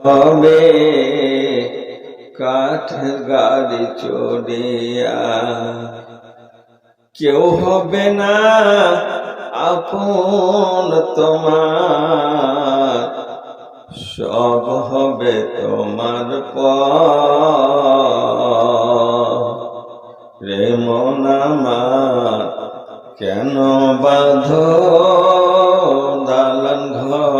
হবে কাঠ গাড়ি চড়িয়া কেউ হবে না আপন তোমার সব হবে তোমার পর রে মন কেন বাধ দালান ঘর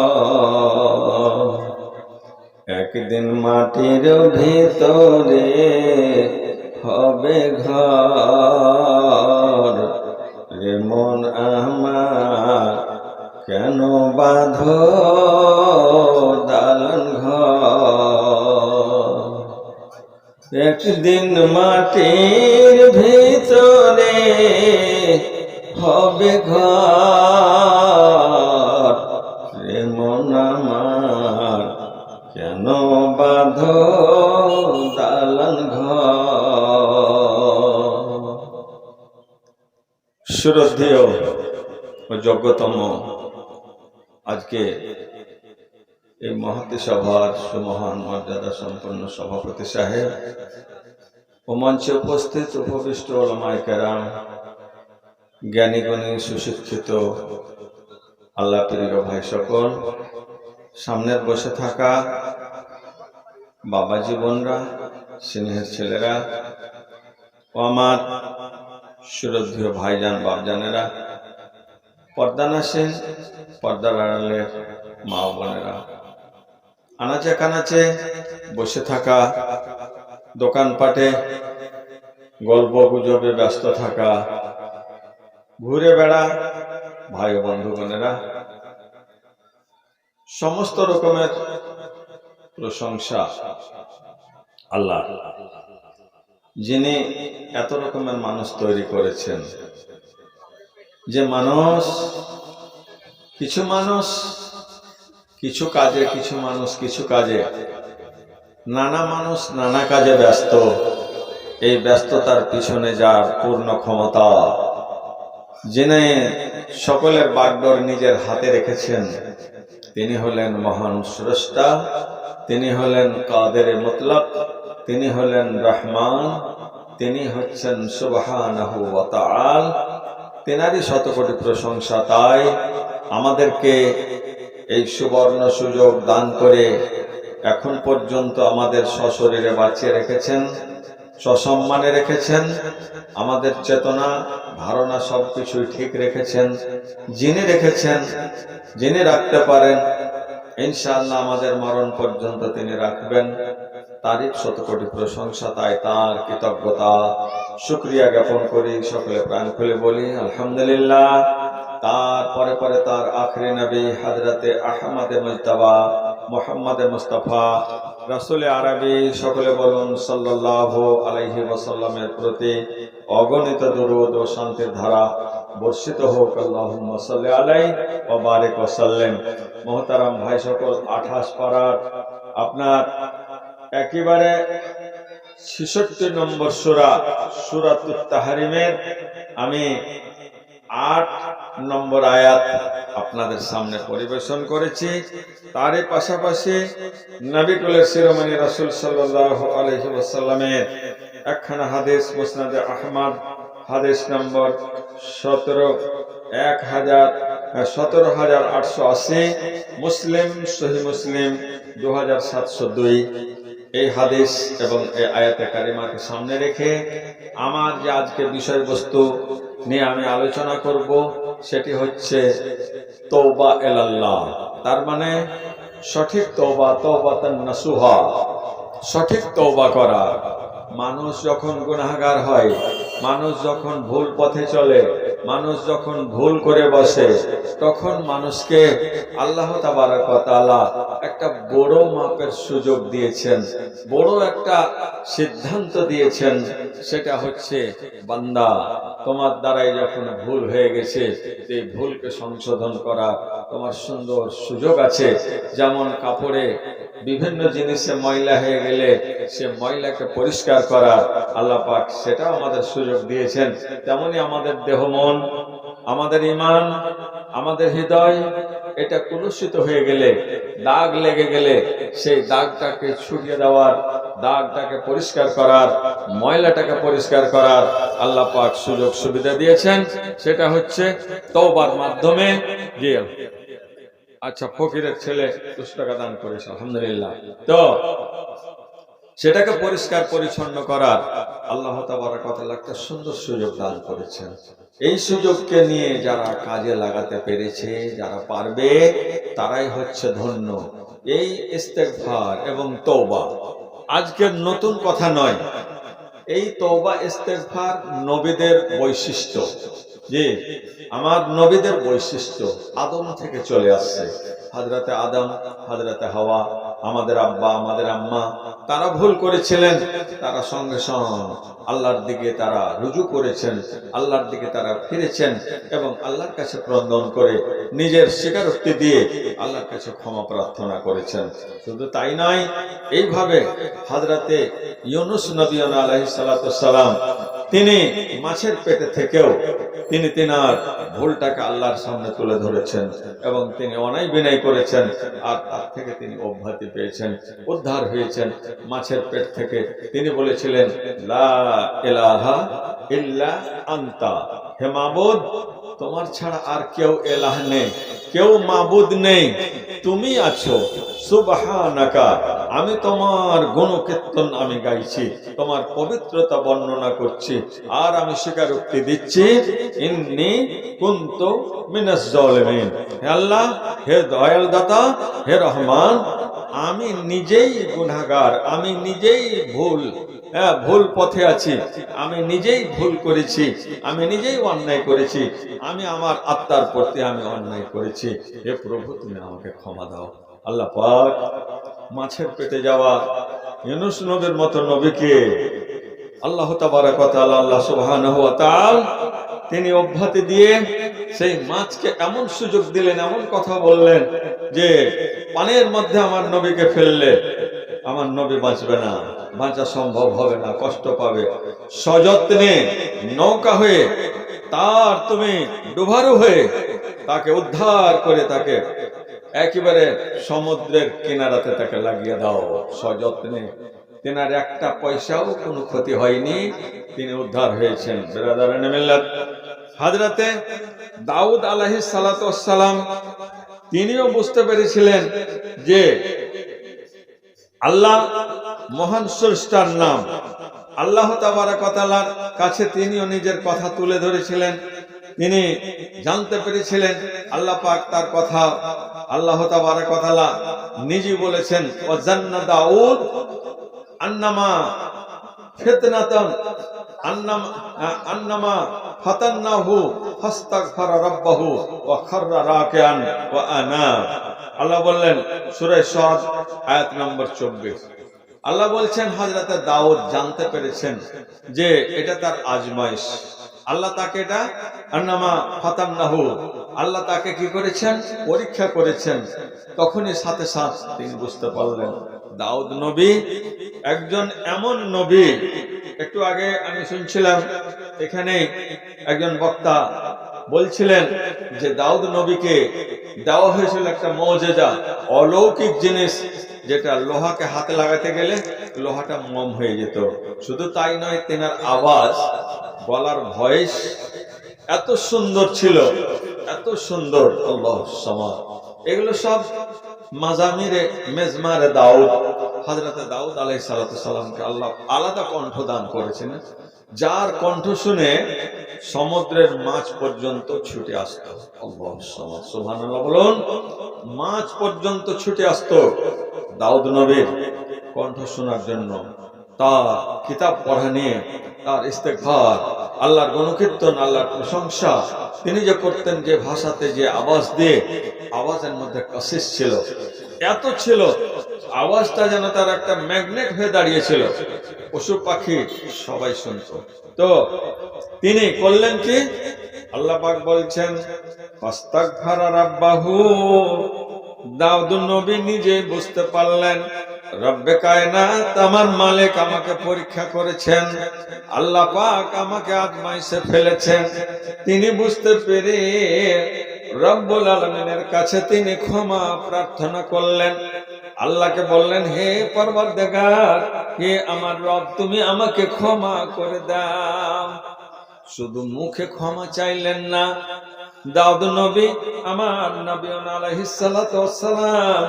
একদিন মাটির ভিতরে হবে ঘর। রে মন আমার কেন বাধ দালান ঘর? একদিন মাটির ভিতরে হবে ঘর। বাধ দালান ঘর। শ্রদ্ধেয় ও যোগ্যতম আজকে এই মহতি সভার সুমহান মর্যাদা সম্পন্ন সভাপতি সাহেব ও মঞ্চে উপস্থিত উপবিষ্ট ওলামায় কেরাম জ্ঞানীগণী, সুশিক্ষিত, আল্লাহ প্রিয় ভাই সকল সামনের বসে থাকা বাবা জীবনরা, স্নেহের ছেলেরা, ও আমার সুরদ্ধীয় ভাইজান, বাপজানেরা, পর্দা নাসেন পর্দার আড়ালের মা বোনেরা। আনাচে কানাচে বসে থাকা, দোকানপাটে গল্প গুজবে ব্যস্ত থাকা, ঘুরে বেড়া ভাই বন্ধু বোনেরা। সমস্ত রকমের প্রশংসা। আল্লাহ। যিনি এত রকমের মানুষ তৈরি করেছেন। যে মানুষ, কিছু মানুষ, কিছু কাজে, কিছু মানুষ, কিছু কাজে। নানা মানুষ নানা কাজে ব্যস্ত। এই ব্যস্ততার পিছনে যার পূর্ণ ক্ষমতা। যিনি সকলের বাগডর নিজের হাতে রেখেছেন, তিনি হলেন মহান স্রষ্টা। তিনি হলেন কাদের মতলব তিনি হলেন রহমান, তিনি হচ্ছেন তাআল। তেনারই শতকোটি প্রশংসা তাই আমাদেরকে এই সুবর্ণ সুযোগ দান করে এখন পর্যন্ত আমাদের সশরীরে বাঁচিয়ে রেখেছেন, সসম্মানে রেখেছেন, আমাদের চেতনা, ধারণা সবকিছুই ঠিক রেখেছেন, যিনি রেখেছেন, যিনি রাখতে পারেন ইনশাআল্লাহ আমাদের মরণ পর্যন্ত তিনি রাখবেন। তারই শতকোটি প্রশংসা, তাই তার কৃতজ্ঞতা। শুক্রিয়া জ্ঞাপন করি, সকলে প্রাণ খুলে বলি, আলহামদুলিল্লাহ। তার পরে তার আখরি নবী হাজরাতে আহমদে মুজতাবা, মোহাম্মদে মুস্তাফা, রাসুল আরবি, সকলে বলুন সাল্লাহ আলাইহি ওয়াসাল্লামের প্রতি অগণিত দরুদ ও শান্তির ধারা। বর্ষিত হোক, আল্লাহুম্মা সাল্লি আলাই ওয়া বারিক ওয়া সাল্লিম। মহতারাম ভাই সকল, আঠাশ পাড়ার আপনার একেবারে ছেষট্টি নম্বর সুরা, সুরাতুত তাহারিমের আমি আট নম্বর আয়াত আপনাদের সামনে পরিবেশন করেছি। তারই পাশাপাশি নবিকুলের শিরোমণি রাসুল সাল্লাহ আলহি ওয়াসাল্লামের একখানা হাদিস, মুসনাদে আহমদ হাদিস নম্বর সতেরো, এক হাজার সতেরো হাজার আটশো আশি, মুসলিম, সহি মুসলিম, দু হাজার সাতশো দুই। এই হাদিস এবং এই আয়াতে কারিমাকে সামনে রেখে আমার যে আজকে বিষয়বস্তু নিয়ে আমি আলোচনা করব, সেটি হচ্ছে তৌবা এলাল্লাহ। তার মানে সঠিক তৌবা তৌবাতান নাসুহা, সঠিক তৌবা করা। মানুষ যখন গুনাহগার হয় মানুষ যখন ভুল পথে চলে, মানুষ যখন ভুল করে বসে, তখন মানুষকে আল্লাহ তাআলা একটা বড় মাপের সুযোগ দিয়েছেন, বড় একটা সিদ্ধান্ত দিয়েছেন, সেটা হচ্ছে, বান্দা, তোমার দ্বারাই যখন ভুল হয়ে গেছে এই ভুলকে সংশোধন করা তোমার সুন্দর সুযোগ আছে, যেমন কাপড়ে বিভিন্ন জিনিসে ময়লা হয়ে গেলে সে ময়লাকে পরিষ্কার করা আল্লাহ পাক সেটাও আমাদের সুযোগ দিয়েছেন। তেমনি আমাদের দেহ মন, আমাদের ইমান আমাদের হৃদয়, এটা কলুষিত হয়ে গেলে, দাগ লেগে গেলে সেই দাগটাকে ছুটিয়ে দেওয়ার, দাগটাকে পরিষ্কার করার, ময়লাটাকে পরিষ্কার করার আল্লাহ পাক সুযোগ সুবিধা দিয়েছেন। সেটা হচ্ছে তওবার মাধ্যমে যে আচ্ছা ফকিরের ছেলে দুশো টাকা দান করেছে, আলহামদুলিল্লাহ। তো, সেটাকে পরিষ্কার পরিচ্ছন্ন করার আল্লাহ একটা সুন্দর সুযোগ দান করেছেন। এই সুযোগকে নিয়ে যারা কাজে লাগাতে পেরেছে, যারা পারবে, তারাই হচ্ছে ধন্য। এই ইস্তেকভার এবং তৌবা আজকের নতুন কথা নয়, এই তওবা, ইস্তেগফার নবীদের বৈশিষ্ট্য। যে আমার নবীদের বৈশিষ্ট্য আদম থেকে চলে আসছে। হাজরাতে আদম, হাজরাতে হাওয়া, আমাদের আব্বা, আমাদের আম্মা, তারা ভুল করেছিলেন। তারা সঙ্গে সঙ্গে আল্লাহর দিকে তারা রুজু করেছেন, আল্লাহর দিকে তারা ফিরেছেন এবং আল্লাহর কাছে ক্রন্দন করে নিজের স্বীকারোক্তি দিয়ে আল্লাহর কাছে ক্ষমা প্রার্থনা করেছেন। শুধু তাই নয়, এইভাবে হাজরাতে ইউনুস নবী আলাইহি সালাম তিনি মাছের পেটে থেকেও তিনি তিনার ভুলটাকে আল্লাহর সামনে তুলে ধরেছেন এবং তিনি অনাই বিনয় করেছেন আর তার থেকে তিনি অব্যাহতি পেয়েছেন, উদ্ধার হয়েছেন। মাছের পেট থেকে তিনি বলেছিলেন, লা ইলাহা ইল্লা আন্তা। হে মাবুদ, তোমার ছাড়া আর কেউ এলাহ নেই, কেউ মাবুদ নেই। তুমি আছো। সুবহানাকা, আমি তোমার গুণকীর্তন আমি গাইছি, তোমার পবিত্রতা বর্ণনা করছি, আর আমি স্বীকারোক্তি দিচ্ছি, ইন্নি কুন্ত মিনাস জালিমিন। হে আল্লাহ, হে দয়াল দাতা হে রহমান, আমি নিজেই গুনাহগার, আমি নিজেই ভুল হ্যাঁ ভুল পথে আছি। আমি নিজেই ভুল করেছি। আমি নিজেই অন্যায় করেছি। আমি আমার আত্মার প্রতি আমি অন্যায় করেছি। হে প্রভু, তুমি আমাকে ক্ষমা দাও। আল্লাহ পাক মাছের পেটে যাওয়া ইউনুস নবীর মতো নবীকে আল্লাহ ওয়া তাআলা আল্লাহ তাআলা তিনি অভ্যাতে দিয়ে সেই মাছকে এমন সুযোগ দিলেন, এমন কথা বললেন যে পানির মধ্যে আমার নবীকে ফেললে আমার নবী বাঁচবে না। বাঁচা সম্ভব হবে না, কষ্ট পাবে। সযত্নে নৌকা হয়ে তার তুমি ডুবারু হয়ে তাকে উদ্ধার করে তাকে একেবারে সমুদ্রের কিনারাতে তাকে লাগিয়ে দাও। সযত্নে তেনার একটা পয়সাও কোনো ক্ষতি হয়নি, তিনি উদ্ধার হয়েছেন। হাজরাতে দাউদ আলাহি সালাম, তিনিও বুঝতে পেরেছিলেন যে আল্লাহ মহান স্রষ্টার নাম। আল্লাহ তাবারাকাতালার কাছে তিনিও নিজের কথা তুলে ধরেছিলেন। তিনি জানতে পেরেছিলেন আল্লাহ পাক তার কথা। আল্লাহ তাবারাকাতালা নিজে বলেছেন, ওয়াজান্না দাউদ আন্নামা ফিতনাতান, আন্নামা আন্নামা ফাতান্নাহু ফাস্তাগফারা রাব্বাহু ওয়া খাররা রাকিআন ওয়া আনাব আল্লাহ বললেন, সূরা সাদ আয়াত নম্বর 24 আল্লাহ বলছেন, হযরতে দাউদ জানতে পেরেছেন যে এটা তার আজমাইশ। আল্লাহ তাকে এটা, আন্নামা ফাতান্নাহু আল্লাহ তাকে কি করেছেন? পরীক্ষা করেছেন। তখনই সাথে সাথ তিনি বুঝতে পারলেন, দাউদ নবী একজন এমন নবী। একটু আগে আমি শুনছিলাম, এখানে একজন বক্তা বলছিলেন যে দাউদ নবীকে দেওয়া হয়েছিল একটা মৌজেজা, অলৌকিক জিনিস যেটা লোহাকে হাতে লাগাতে গেলে লোহাটা মম হয়ে যেত। শুধু তাই নয়, তেনার আওয়াজ বলার ভয়েস এত সুন্দর ছিল, এত সুন্দর। আল্লাহ সমা এগুলো সব মাজামিরে মেজমারে দাউদ হাজরতে দাউদ আলাই সালামকে আল্লাহ আলাদা কণ্ঠ দান করেছেন যার কণ্ঠ শুনে সমুদ্রের মাছ পর্যন্ত ছুটে আসত। বলুন, মাছ পর্যন্ত ছুটে আসত দাউদ নবীর কণ্ঠ শোনার জন্য। তার কিতাব পড়া নিয়ে, তার ইস্তেকভার আল্লাহর গণকীর্তন, আল্লাহর প্রশংসা, তিনি যে করতেন যে ভাষাতে যে আওয়াজ দিয়ে, আওয়াজের মধ্যে কাশিস ছিল, এত ছিল আওয়াজটা যেন তার একটা ম্যাগনেট হয়ে দাঁড়িয়েছিল। পশু পাখি সবাই শুনত। তো তিনি করলেন কি? আল্লাহ পাক বলছেন নবী নিজে বুঝতে পারলেন, রব্বে কায়নাত আমার মালিক আমাকে পরীক্ষা করেছেন, আল্লাহ পাক আমাকে আজমাইশে ফেলেছেন। তিনি বুঝতে পেরে রব্বুল আলমিনের কাছে তিনি ক্ষমা প্রার্থনা করলেন। আল্লাহকে বললেন, হে পরবর্তীকার, হে আমার রব, তুমি আমাকে ক্ষমা করে দাও। শুধু মুখে ক্ষমা চাইলেন না, দাউদ নবী, আমার নবী আলাইহিস সালাতু ওয়াসসালাম,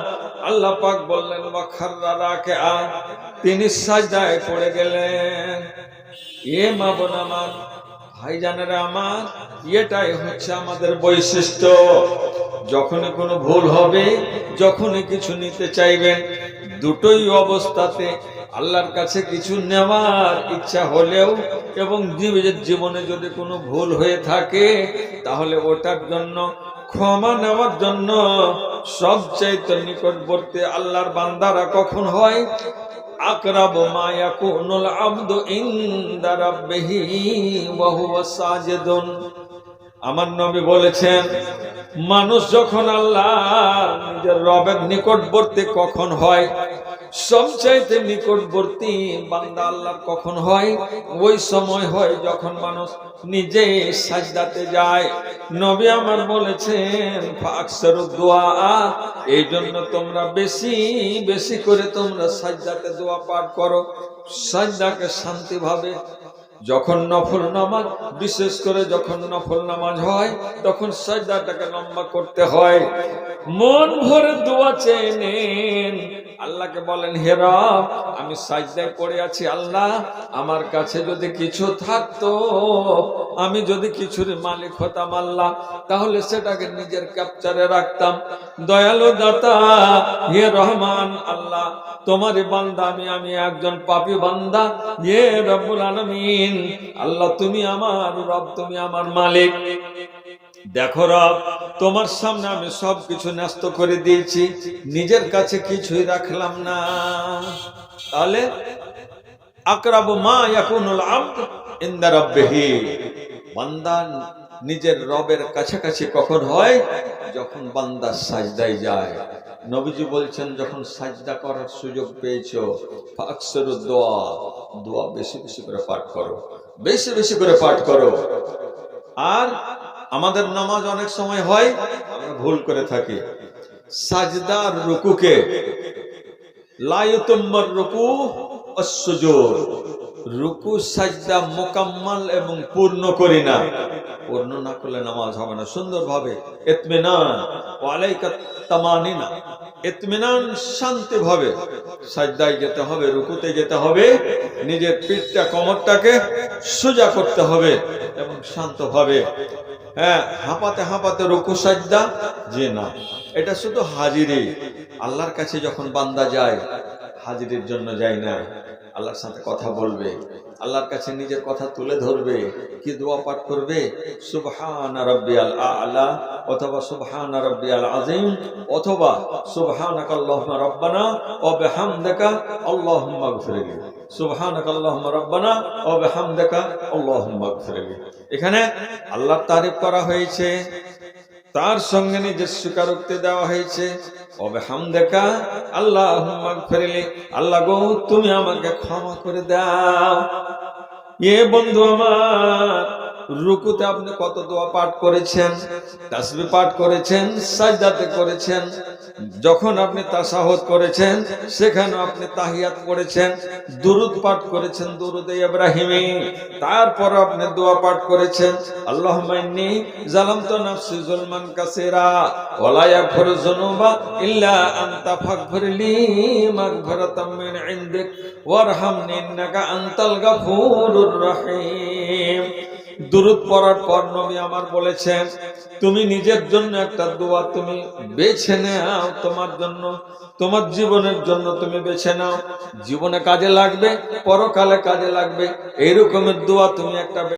আল্লাহ পাক বললেন ওয়াখাররা রাকিআ। তিনি সাজদায় পড়ে গেলেন। এ মা বোন আমার, ভাইজানেরা আমার, এটাই হচ্ছে আমাদের বৈশিষ্ট্য। যখনই কোনো ভুল হবে, যখনই কিছু নিতে চাইবেন, দুটোই অবস্থাতে আল্লাহর কাছে কিছু নেওয়ার ইচ্ছা হলেও এবং নিজের জীবনে যদি কোনো ভুল হয়ে থাকে, তাহলে ওটার জন্য, ক্ষমা নেওয়ার জন্য সবচাইতে নিকটবর্তী আল্লাহর বান্দারা কখন হয়? আকরাব মা ইয়াকুনুল আবদু ইনদা রাব্বিহি আমার নবী বলেছেন মানুষ যখন আল্লাহ নিজের রবের নিকটবর্তী কখন হয়? সবচাইতে নিকটবর্তী বান্দা আল্লাহ কখন হয়? ওই সময় হয় যখন মানুষ নিজে সাজদাতে যায়। নবী আমার বলেছেন দোয়া, এই জন্য তোমরা বেশি বেশি করে তোমরা সাজদাতে দোয়া পাঠ করো। সাজদাকে শান্তিভাবে যখন নফল নামাজ, বিশেষ করে যখন নফল নামাজ হয়, তখন সাজদাটাকে লম্বা করতে হয়। মন ভরে দোয়া চেয়ে নেন। আল্লাহকে বলেন, হে রব, আমি সাজদায় পড়ে আছি, আল্লাহ, আমার কাছে যদি কিছু থাকতো, আমি যদি কিছুর মালিক হতাম, আল্লাহ, তাহলে সেটাকে নিজের ক্যাপচারে রাখতাম। দয়ালু দাতা, হে রহমান, আল্লাহ তোমারই বান্দা আমি আমি একজন পাপী বান্দা। হে রব্বুল আলামিন, আল্লাহ, তুমি আমার রব, তুমি আমার মালিক। দেখো রব, তোমার সামনে আমি সব কিছু ন্যস্ত করে দিয়েছি, নিজের কাছে কিছুই রাখলাম না। তাহলে, আকরাব মা ইয়াকুনুল আবদ ইনদা রাব্বিহি। বান্দা নিজের রবের কাছাকাছি কখন হয়? যখন বান্দা সাজদায় যায়। নবীজি বলছেন, যখন সাজদা করার সুযোগ পেয়েছ ফাকসরু দোয়া দোয়া বেশি বেশি করে পাঠ করো, বেশি বেশি করে পাঠ করো। আর আমাদের নামাজ অনেক সময় হয়, আমরা ভুল করে থাকি। সাজদার রুকুকে লায়ুতম্বর রুকু অসুজোর রুকু, সাজদা মোকাম্মাল এবং পূর্ণ করি না। পূর্ণ না করলে নামাজ হবে না। সুন্দরভাবে এতমেনান ওয়ালাইকা তামানিনা এতমেনান শান্তি ভাবে। সাজদায় যেতে হবে, রুকুতে যেতে হবে, নিজের পিঠটা, কমরটাকে সোজা করতে হবে এবং শান্ত ভাবে। হ্যাঁ হাঁপাতে হাঁপাতে রুকু সাজদা, যে না। এটা শুধু হাজিরি। আল্লাহর কাছে যখন বান্দা যায়, হাজিরির জন্য যায় না। আল্লাহর সাথে কথা বলবে। আল্লাহর কাছে নিজের কথা তুলে ধরবে, কি দোয়া পাঠ করবে? সুবহান রাব্বিয়াল আলা অথবা সুবহান রাব্বিয়াল আযীম অথবা সুবহানাকাল্লাহুম্মা রাব্বানা ওয়া বিহামদিকা আল্লাহুম্মা গফিরলি সুবহানাকাল্লাহুম্মা রাব্বানা ওয়া বিহামদিকা আল্লাহুম্মা গফিরলি এখানে আল্লাহর তারিফ করা হয়েছে। তার সঙ্গে নিজের স্বীকারোক্তি দেওয়া হয়েছে। অবে হাম দেখা আল্লাহ ফেরিলে আল্লাহ গো, তুমি আমাকে ক্ষমা করে দাও। এ বন্ধু আমার রুকুতে আপনি কত দোয়া পাঠ করেছেন তাসবি পাঠ করেছেন, সাজদাতে করেছেন, যখন আপনি তাসাহত করেছেন সেখানে আপনি তাহিয়াত করেছেন, দুরুদ পাঠ করেছেন দুরুদে ইব্রাহিমে তারপর আপনি দোয়া পাঠ করেছেন, আল্লাহুম্মা ইন্নী জালামতু নাফসি যুলমান কাসীরা ওয়া লা ইয়াগফিরু যুনুবা ইল্লা আনতা ফাগফিরলি মাগফিরাতাম মিন ইনদিক, ওয়ারহামনি ইন্নাকা আনতাল গাফুরুর রহিম। দুরুদ পড়ার পর নবী আমার বলেছেন, তুমি নিজের জন্য একটা দোয়া তুমি বেছে নাও, তোমার জন্য, তোমার জীবনের জন্য তুমি বেছে নাও। জীবনে কাজে লাগবে, পরকালে কাজে লাগবে, এরকমের রকমের দোয়া তুমি একটা